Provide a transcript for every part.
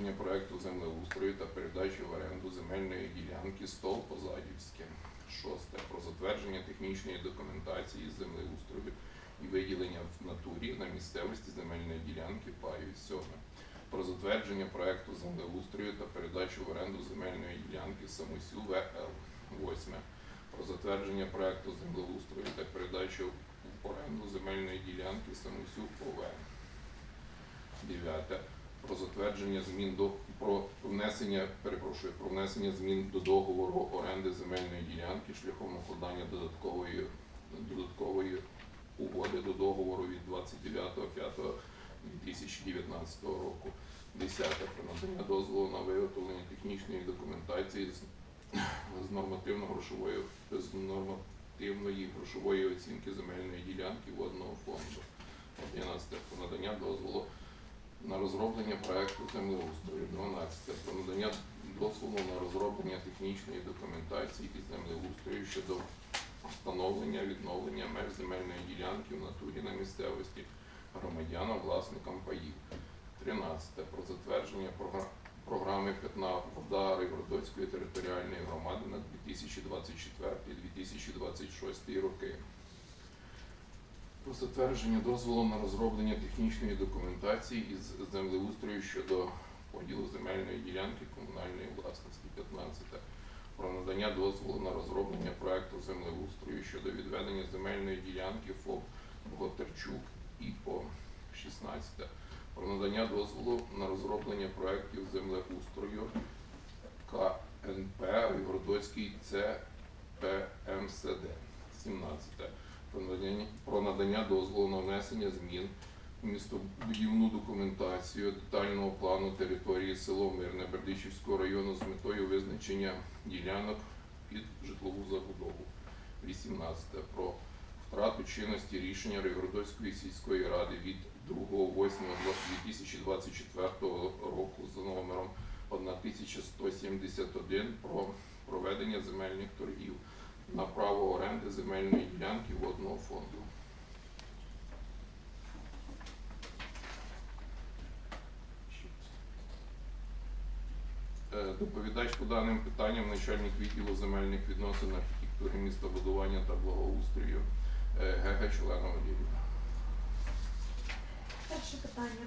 затвердження проекту землеустрою та передачі в оренду земельної ділянки стол Позадівське. Шосте. Про затвердження технічної документації землеустрою і виділення в натурі на місцевості земельної ділянки паю. Сьоме. Про затвердження проекту землеустрою та передачу в оренду земельної ділянки Самосю ВЛ. Восьме. Про затвердження проекту землеустрою та передачу в оренду земельної ділянки Самосю ОВ. Дев'яте. Про затвердження змін до про внесення, перепрошую, про внесення змін до договору оренди земельної ділянки шляхом укладання додаткової додаткової угоди до договору від 29.05.2019 року. Десяте. Про надання дозволу на виготовлення технічної документації з нормативно-грошової з нормативної грошової оцінки земельної ділянки водного фонду. 11. Про надання дозволу на розроблення проекту землеустрою. 12. Про надання дозволу на розроблення технічної документації із землеустрою щодо встановлення відновлення меж земельної ділянки в натурі на місцевості громадянам, власникам паїв. 13. Про затвердження програми питна вода Райгородоцької територіальної громади на 2024-2026 роки. Про затвердження дозволу на розроблення технічної документації із землеустрою щодо поділу земельної ділянки комунальної власності 15. Про надання дозволу на розроблення проекту землеустрою щодо відведення земельної ділянки ФОП Готерчук ІПО 16. Про надання дозволу на розроблення проектів землеустрою КНП Городоцький ЦПМСД 17 про надання, дозволу на внесення змін в містобудівну документацію детального плану території село Мирне Бердичівського району з метою визначення ділянок під житлову забудову. 18. Про втрату чинності рішення Райгородоцької сільської ради від 2.8.2024 року за номером 1171 про проведення земельних торгів на право оренди земельної ділянки водного фонду. Е, Доповідач по даним питанням начальник відділу земельних відносин, архітектури, містобудування та благоустрою е, ГГ Члена Перше питання.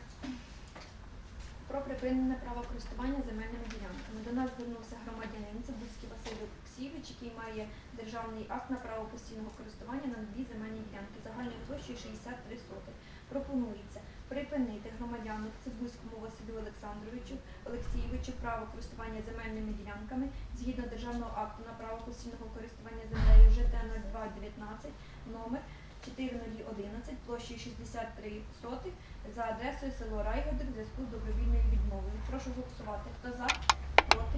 Про припинене право користування земельними ділянками. До нас звернувся громадянин Цибульський Василь Олексійович, який має державний акт на право постійного користування на дві земельні ділянки загальною площею 63 соти. Пропонується припинити громадяну Цибульському Василю Олександровичу Олексійовичу право користування земельними ділянками згідно державного акту на право постійного користування землею ЖТ 0219 номер 4011 площею 63 сотих за адресою село Райгодик в зв'язку з добровільною відмовою. Прошу голосувати. Хто за? Проти?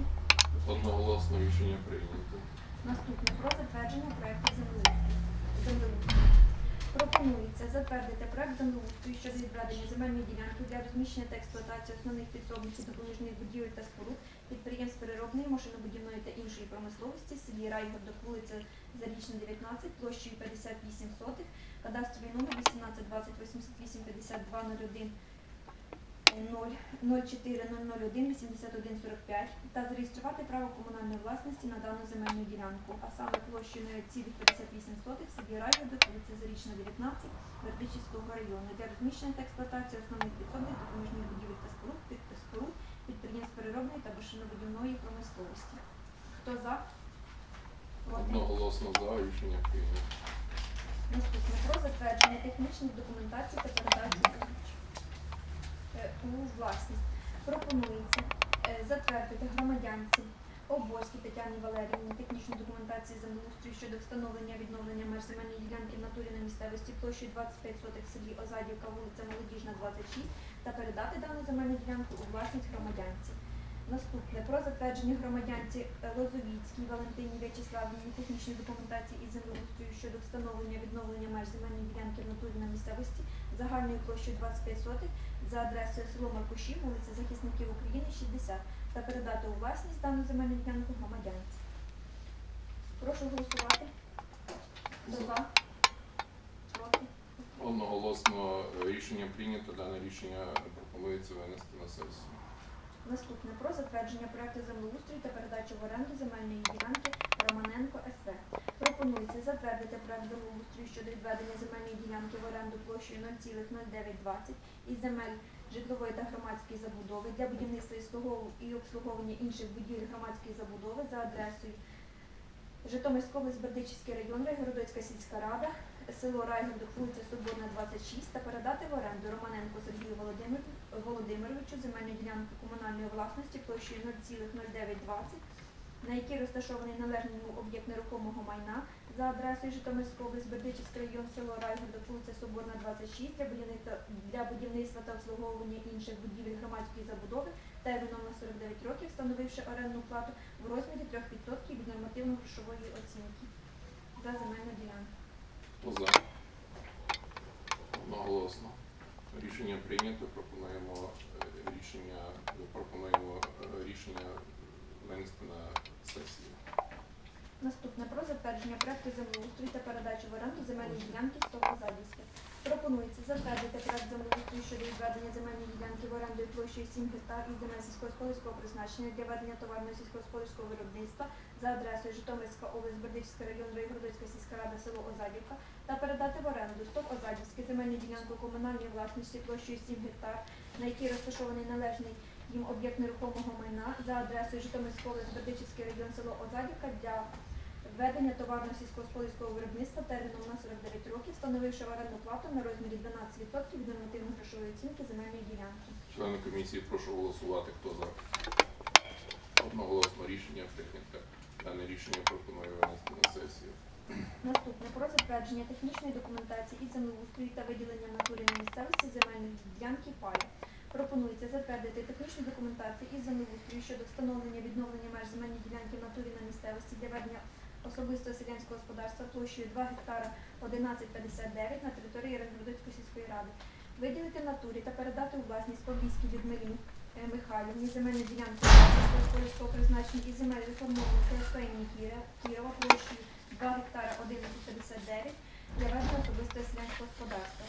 Одноголосно рішення прийнято. Наступне про затвердження проекту землеустрою. Пропонується затвердити проект землеустрою щодо відведення земельної ділянки для розміщення та експлуатації основних підсобних і допоміжних будівель та споруд, підприємств переробної, машинобудівної та іншої промисловості селі Райгордок, вулиця Зарічна, 19, площею 58 сотих, кадастровий номер 18 20 88 52 01 04 81 45 та зареєструвати право комунальної власності на дану земельну ділянку, а саме площею 0,58 сотих в селі Райгордок, вулиця Зарічна, 19, Бердичівського району. Для розміщення та експлуатації основних підсобних допоміжних будівель та споруд, підприємств переробної та машинобудівної промисловості. Хто за? Проти? Одноголосно за рішення прийнято. Наступне про затвердження технічних документацій та передачу е, у власність. Пропонується е, затвердити громадянці Оборській Тетяні Валеріївні технічну документацію землеустрою щодо встановлення відновлення меж земельної ділянки в натурі на місцевості площею 25 сотих в селі Озадівка, вулиця Молодіжна, 26 та передати дану земельну ділянку у власність громадянці. Наступне про затвердження громадянці Лозовіцькій Валентині В'ячеславівні технічної документації із землеустрою щодо встановлення відновлення меж земельної ділянки в натурі на місцевості загальною площею 25 сотих за адресою село Маркушів, вулиця Захисників України, 60 та передати у власність дану земельну ділянку громадянці. Прошу голосувати. За? Проти? Одноголосно рішення прийнято. Дане рішення пропонується винести на сесію. Наступне про затвердження проекту землеустрою та передачу в оренду земельної ділянки Романенко СВ. Пропонується затвердити проект землеустрою щодо відведення земельної ділянки в оренду площею 0,0920 із земель житлової та громадської забудови для будівництва і обслуговування інших будівель громадської забудови за адресою Житомирська область, Бердичівський район, Райгородоцька сільська рада, село Райгородок, вулиця Соборна, 26 та передати в оренду Романенко Сергію Володимир, Володимировичу земельну ділянку комунальної власності площею 0,0920, на якій розташований належний об'єкт нерухомого майна за адресою Житомирська область, Бердичівський район, село Райгородок, вулиця Соборна, 26 для будівництва, для будівництва та обслуговування інших будівель громадської забудови терміном на 49 років, встановивши орендну плату в розмірі 3% від нормативно-грошової оцінки за земельну ділянку. Хто за? Одноголосно. Рішення прийнято. Пропонуємо е, рішення, пропонуємо е, рішення винести на сесію. Наступне про затвердження проекту землеустрою та передачу в оренду земельної ділянки Стовозадівське. Пропонується затвердити проект землеустрою щодо відведення земельної ділянки в оренду і площею 7 гектар із земель сільськогосподарського призначення для ведення товарного сільськогосподарського виробництва за адресою Житомирська область, Бердичівський район, Райгородська сільська рада, село Озадівка та передати в оренду Стов Озадівське земельну ділянку комунальної власності площею 7 гектар, на якій розташований належний їм об'єкт нерухомого майна за адресою Житомирська область, Бердичівський район, село Озадівка для Введення товарно сільськогосподарського виробництва терміном на 49 років, встановивши орендну плату на розмірі 12% від нормативно-грошової оцінки земельної ділянки. Члени комісії, прошу голосувати. Хто за? Одноголосно рішення прийнято. Дане рішення пропоную винести на сесію. Наступне про затвердження технічної документації і землеустрою та виділення в натурі на місцевості земельної ділянки паю. Пропонується затвердити технічну документацію із землеустрою щодо встановлення відновлення меж земельної ділянки натурі на місцевості для ведення особистого селянського господарства площею 2 гектара 1159 на території Рангородицької сільської ради. Виділити натурі та передати у власність Побійській Людмилі е, Михайлівні земельні ділянки сільськогосподарського призначення і земель реформованого Кіра- Кірова площею 2 гектара 1159 для ведення особистого селянського господарства.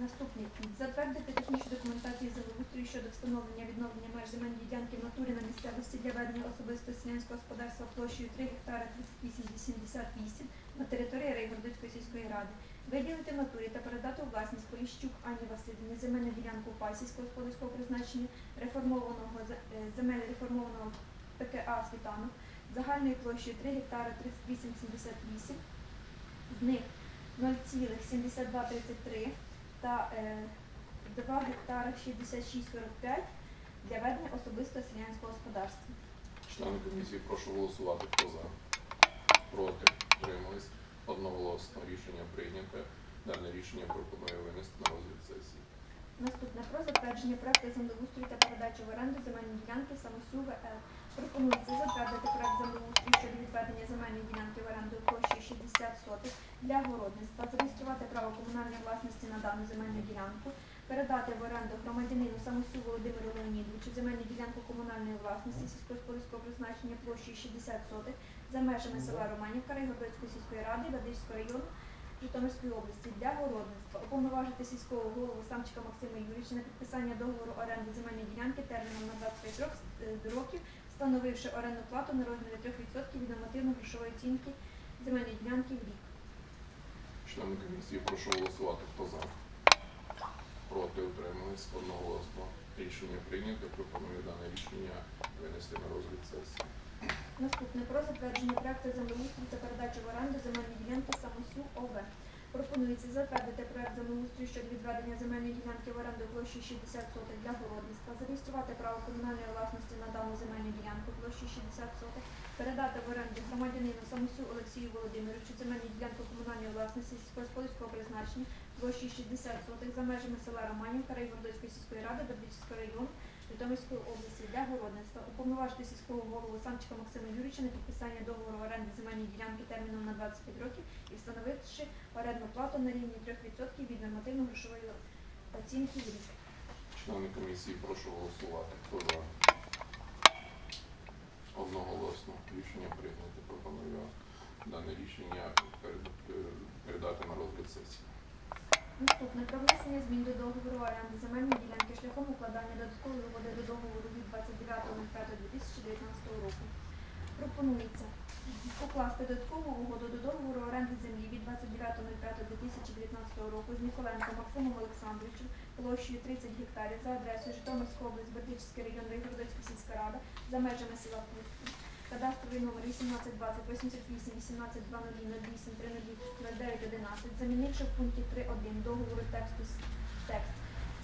Наступний пункт. Затвердити технічну документацію землеустрою щодо встановлення відновлення меж земельної ділянки в натурі на місцевості для ведення особистого селянського господарства площею 3 гектара 3888 на території Райгородицької сільської ради. Виділити в натурі та передати у власність Поліщук Ані Васильівні земельну ділянку пай сільськогосподарського призначення реформованого е, земель реформованого ПКА Світанок загальною площею 3 гектара 3878, з них 0,7233 та е, 2 гектара 6645 для ведення особистого селянського господарства. Члени комісії, прошу голосувати. Хто за? Проти? Утримались? Одноголосно рішення прийнято. Дане рішення пропоную винести на розгляд сесії. Наступне про затвердження проекту землеустрою та передачу в оренду земельної ділянки Самосю ВЛ. Пропонується затвердити проект землеустрою щодо відведення земельної ділянки в оренду площею 60 сотих для городництва, зареєструвати право комунальної власності на дану земельну ділянку, передати в оренду громадянину Самосю Володимиру Леонідовичу земельну ділянку комунальної власності сільськогосподарського призначення площею 60 сотих за межами села Романівка Райгородської сільської ради Ведичського району Житомирської області для городництва, уповноважити сільського голову Самчика Максима Юрійовича на підписання договору оренди земельної ділянки терміном на 25 е, років, встановивши орендну плату на розмірі 3% від нормативно-грошової оцінки земельної ділянки в рік. Члени комісії, прошу голосувати. Хто за? Проти? Утримались? Одноголосно. Рішення прийнято. Пропоную дане рішення винести на розгляд сесії. Наступне про затвердження проекту землеустрою та передачу в оренду земельної ділянки Самосю ОВ. Пропонується затвердити проект землеустрою щодо відведення земельної ділянки в оренду площі 60 сотих для городництва, зареєструвати право комунальної власності на дану земельну ділянку площі 60 сотих, передати в оренду громадянину Самосю Олексію Володимировичу земельну ділянку комунальної власності сільськогосподарського призначення площі 60 сотих за межами села Романівка Райгородської сільської ради Бердичівського району Житомирської області для городництва, уповноважити сільського голову Самчика Максима Юрійовича на підписання договору оренди земельної ділянки терміном на 25 років і встановивши орендну плату на рівні 3% від нормативно-грошової оцінки рік. Члени комісії, прошу голосувати. За? Одноголосно. Рішення прийнято. Пропоную дане рішення передати на розгляд сесії. Наступне про внесення змін до договору оренди земельної ділянки шляхом укладання додаткової угоди до договору від 29.05.2019 року. Пропонується укласти додаткову угоду до договору оренди землі від 29.05.2019 року з Ніколенком Максимом Олександровичем площею 30 гектарів за адресою Житомирської області, Бердичівський район Вигородоцька сільська рада за межами села Курська. Кадастровий номер 1820 88 18 2008 309 11, замінивши в пункті 3.1 договору тексту текст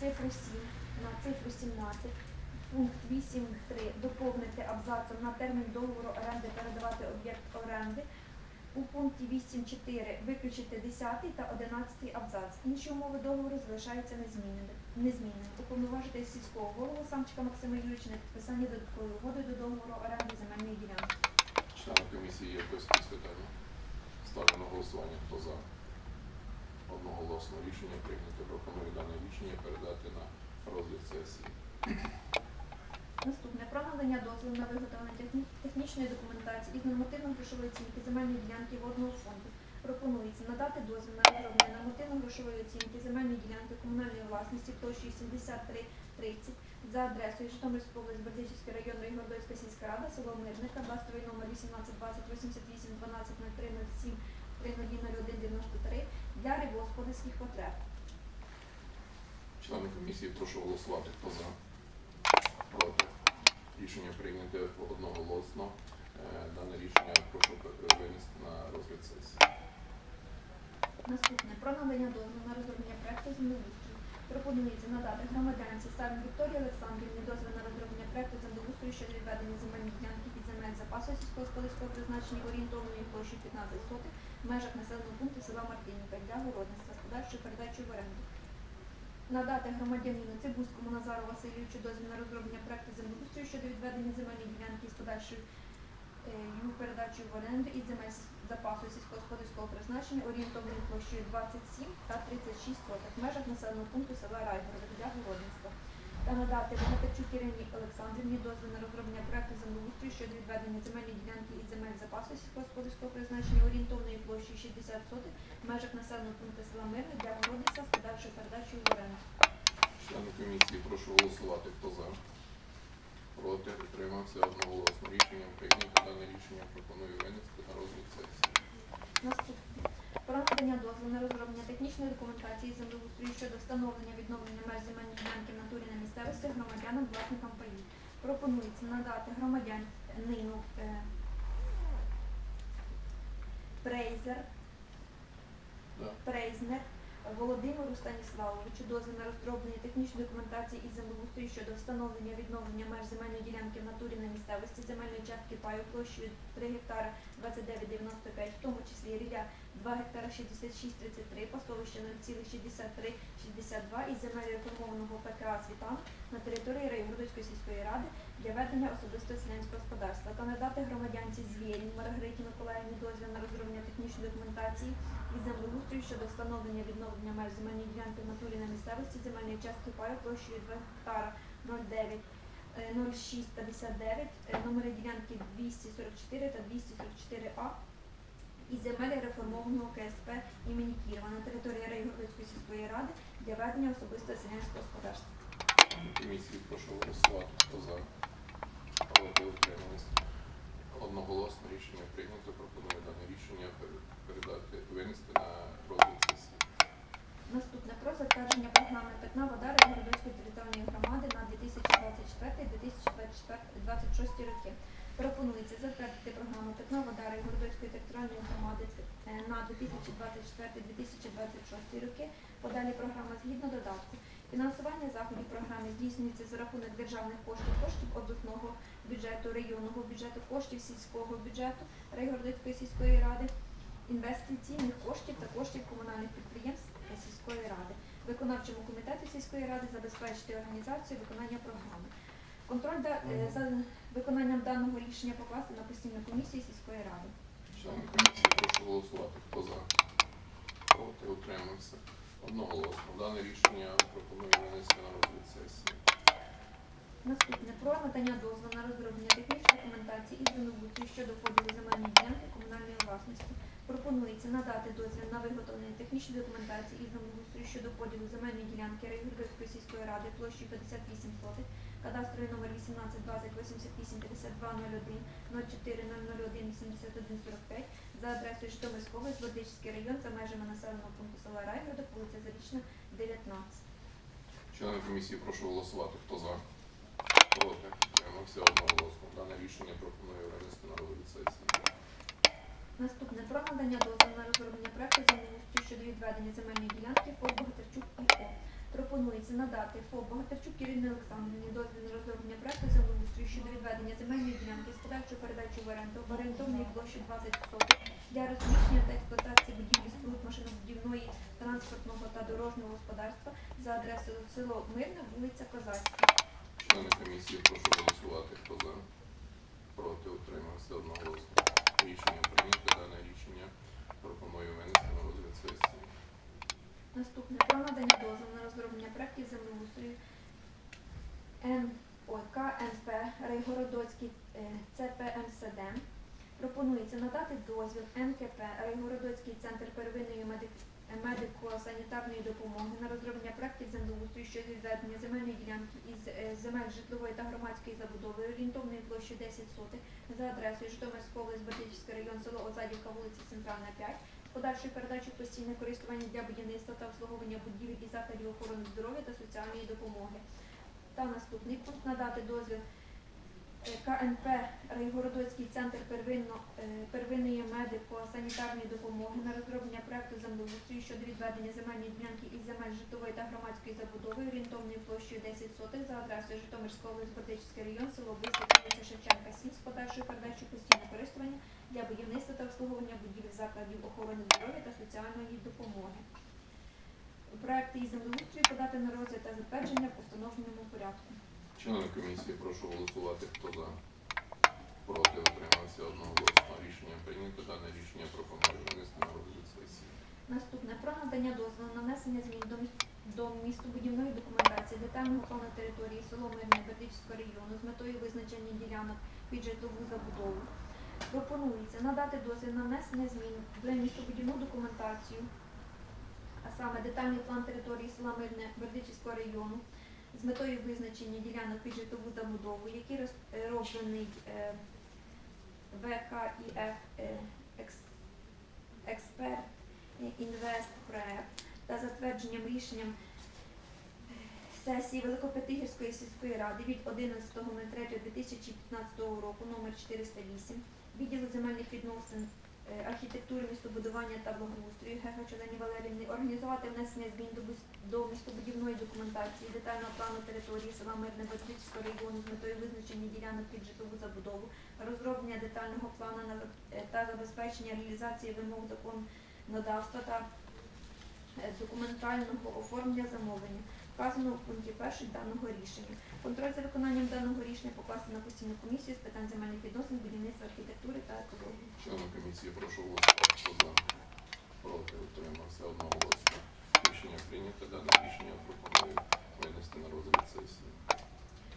цифру 7 на цифру 17, пункт 8.3 доповнити абзацом на термін договору оренди передавати об'єкт оренди. У пункті 8.4 виключити 10 та 11 абзац. Інші умови договору залишаються незмінними. Незмінними. Уповноважити сільського голову Самчика Максима Юрійовича на підписання додаткової угоди до договору оренди земельної ділянки. Члени комісії є якісь питання? Ставлю на голосування. Хто за? Одноголосно рішення прийнято. Пропоную дане рішення передати на розгляд сесії. Наступне про надання дозволу на виготовлення техні- технічної документації із нормативно-грошової оцінки земельної ділянки водного фонду. Пропонується надати дозвіл на розроблення нормативно-грошової оцінки земельної ділянки комунальної власності площею 7330 за адресою Житомирська область, Бердичівський район, Райгородська сільська рада, село Мирне, кадастровий номер 1820 88 12 03 07 301 93 для рибогосподарських потреб. Члени комісії, прошу голосувати. Хто за? Проти? Рішення прийнято одноголосно. Е, Дане рішення прошу пе- винести на розгляд сесії. Наступне про надання дозволу на розроблення проекту землеустрою. Пропонується надати громадянці Саві Вікторії Олександрівні дозвіл на розроблення проекту землеустрою щодо відведення земельної ділянки під земель запасу сільськогосподарського призначення орієнтовної площі 15 сотих в межах населеного пункту села Мартинівка для городництва з подальшою передачею в оренду. Надати громадянину Цибузькому Назару Васильовичу дозвіл на розроблення проекту землеустрою щодо відведення земельної ділянки з подальшою його передачею в оренду із земель запасу сільськогосподарського призначення орієнтовною площею 27 та 36 соток в межах населеного пункту села Райгород для городництва. Та надати Богатирчук Ірині Олександрівні дозвіл на розроблення проекту землеустрою щодо відведення земельної ділянки із земель запасу сільськогосподарського призначення орієнтовною площею 60 соток в межах населеного пункту села Мирне для городництва з подальшою передачею в оренду. Члени комісії, прошу голосувати. Хто за? Проти? Утримався одноголосно. Рішенням прийнято. Дане рішення пропоную винести на розгляд сесії. Наступне. Про надання дозволу на розроблення технічної документації землеустрою щодо встановлення відновлення меж земельної ділянки в натурі на місцевості громадянам власникам паїв. Пропонується надати громадянину е, Прейзер, Да. Прейзнер Володимиру Станіславовичу дозвіл на розроблення технічної документації із землеустрою щодо встановлення відновлення меж земельної ділянки в натурі на місцевості земельної частки паю площею 3 гектара 29,95, в тому числі рілля 2 гектара 66,33, пасовище 0,63,62 із земель реформованого ПКА «Світан» на території Райгородської сільської ради для ведення особистого селянського господарства. Та надати громадянці Звєрін Маргариті Миколаївні дозвіл на розроблення технічної документації із землеустрою щодо встановлення відновлення меж земельної ділянки в натурі на місцевості земельної частки паю площею 2 гектара 09 е, 0659, е, номери ділянки 244 та 244А і земель реформованого КСП імені Кірова на території Райгородської сільської ради для ведення особистого селянського господарства. Комісії, прошу голосувати. Хто за? Проти? Одноголосно рішення прийнято. Пропоную дане рішення передати, винести на розгляд сесії. Наступне про затвердження програми Питна вода Райгородської територіальної громади на 2024-2026 роки. Пропонується затвердити програму Питна вода Райгородської територіальної громади е, на 2024-2026 роки. Подалі програма згідно додатку. Фінансування заходів програми здійснюється за рахунок державних коштів, коштів обласного бюджету, районного бюджету, коштів сільського бюджету Райгородської сільської ради, інвестиційних коштів та коштів комунальних підприємств та сільської ради. Виконавчому комітету сільської ради забезпечити організацію виконання програми. Контроль е, за виконанням даного рішення покласти на постійну комісію сільської ради. Члени комісії, прошу голосувати. Хто за? Проти? Утримався. Одноголосно. Дане рішення пропоную винести на розгляд сесії. Наступне про надання дозволу на розроблення технічної документації і звинуватів щодо поділу земельної ділянки комунальної власності. Пропонується надати дозвіл на виготовлення технічної документації із землеустрою щодо поділу земельної ділянки Райгородської сільської ради площею 58 сотих, кадастровий номер 18 20 88 52 01 04 001 81 45 за адресою Житомирського Бердичівський район за межами населеного пункту села Райгородок, вулиця Зарічна, 19. Члени комісії, прошу голосувати. Хто за? Проти? Утримався одноголосно. Дане рішення пропоную винести на розгляд сесії. Наступне про надання дозволу на розроблення проекту землеустрою щодо відведення земельної ділянки ФОП Богатирчук ІО. Пропонується надати ФОП Богатирчук Ірині Олександрівні дозвіл на розроблення проекту землеустрою щодо відведення земельної ділянки з подальшою передачою в оренду орієнтовної площі 20 соток для розміщення та експлуатації будівлі споруд машинобудівної, транспортного та дорожнього господарства за адресою село Мирне, вулиця Козацька. Члени комісії, прошу голосувати. Хто за? Проти? Утримався одноголосно. Рішення прийнято. Дане рішення пропоную винести на розгляд сесії. Наступне про надання дозволу на розроблення проєктів землеустрою НОК НП Райгородоцький е, ЦПМСД. Пропонується надати дозвіл НКП Райгородоцький центр первинної медико-санітарної допомоги на розроблення проєктів землеустрою щодо відведення земельної ділянки із е, земель житлової та громадської забудови орієнтовною площею 10 сотих за адресою Житомирська область, Бердичівський район, село Озадівка, вулиця Центральна, 5, з подальшою постійне користування для будівництва та обслуговування будівель і закладів охорони здоров'я та соціальної допомоги. Та наступний пункт надати дозвіл е, КНП Райгородоцький центр первинно, е, первинної медико-санітарної допомоги на розроблення проекту землеустрою щодо відведення земельної ділянки із земель житлової та громадської забудови орієнтовною площею 10 сотих за адресою Житомирська область, Бердичівський район, село вулиця Шевченка, 7 з подальшою передачою постійне користування для будівництва та обслуговування будівель закладів охорони здоров'я та соціальної допомоги. Проекти із землеустрою подати на розгляд та затвердження в установленому порядку. Члени комісії, прошу голосувати. Хто за? Проти? Утримався одноголосно. Рішення прийнято. Дане рішення пропоную винести на розгляд сесії. Наступне про надання дозволу на внесення змін до, до містобудівної документації детального плану території село Мирне Бердичівського району з метою визначення ділянок під житлову забудову. Пропонується надати дозвіл на внесення змін в містобудівну документацію, а саме детальний план території села Мирне Бердичівського району з метою визначення ділянок під житлову забудову, який розроблений е, ВКІФ е, екс- експерт інвестпроект та затвердженням рішенням сесії Великопетигірської сільської ради від 11.03.2015 року номер 408 відділу земельних відносин е, архітектури, містобудування та благоустрою Чолені Валерівни організувати внесення змін до, містобудівної документації детального плану території села Мирне Батьківського району з метою визначення ділянок під житлову забудову, розроблення детального плану е, та забезпечення реалізації вимог законодавства та е, документального оформлення замовлення, вказано у пункті 1 даного рішення. Контроль за виконанням даного рішення покласти на постійну комісію з питань земельних відносин, будівництва архітектури та екології. Члени комісії, прошу голосувати. Хто за? Проти? Утримався одноголосно. Рішення прийнято. Дане рішення пропоную винести на розгляд сесії.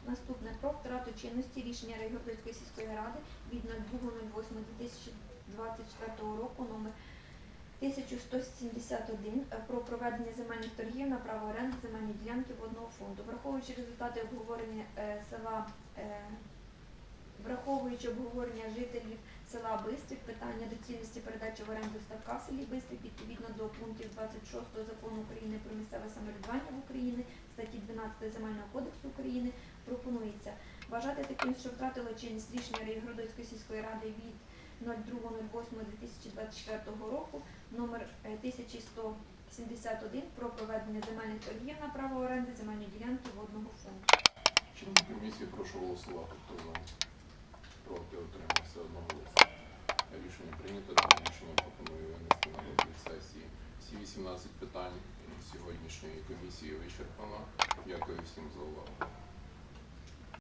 Наступне про втрату чинності рішення Райгородської сільської ради від 02.08.2024 року номер 1171 е, про проведення земельних торгів на право оренди земельної ділянки водного фонду. Враховуючи результати обговорення е, села, е, враховуючи обговорення жителів села Бистрик, питання доцільності передачі в оренду ставка в селі Бистрик відповідно до пунктів 26 закону України про місцеве самоврядування в Україні, статті 12 Земельного кодексу України пропонується вважати таким, що втратило чинність рішення Райгородської сільської ради від 02.08.2024 року номер е, 1171 про проведення земельних торгів на право оренди земельної ділянки водного фонду. Члени комісії, прошу голосувати. Хто за? Проти? Утримався одноголосно. Рішення прийнято. Дане рішення пропоную винести на розгляд сесії. Всі 18 питань сьогоднішньої комісії вичерпано. Дякую всім за увагу.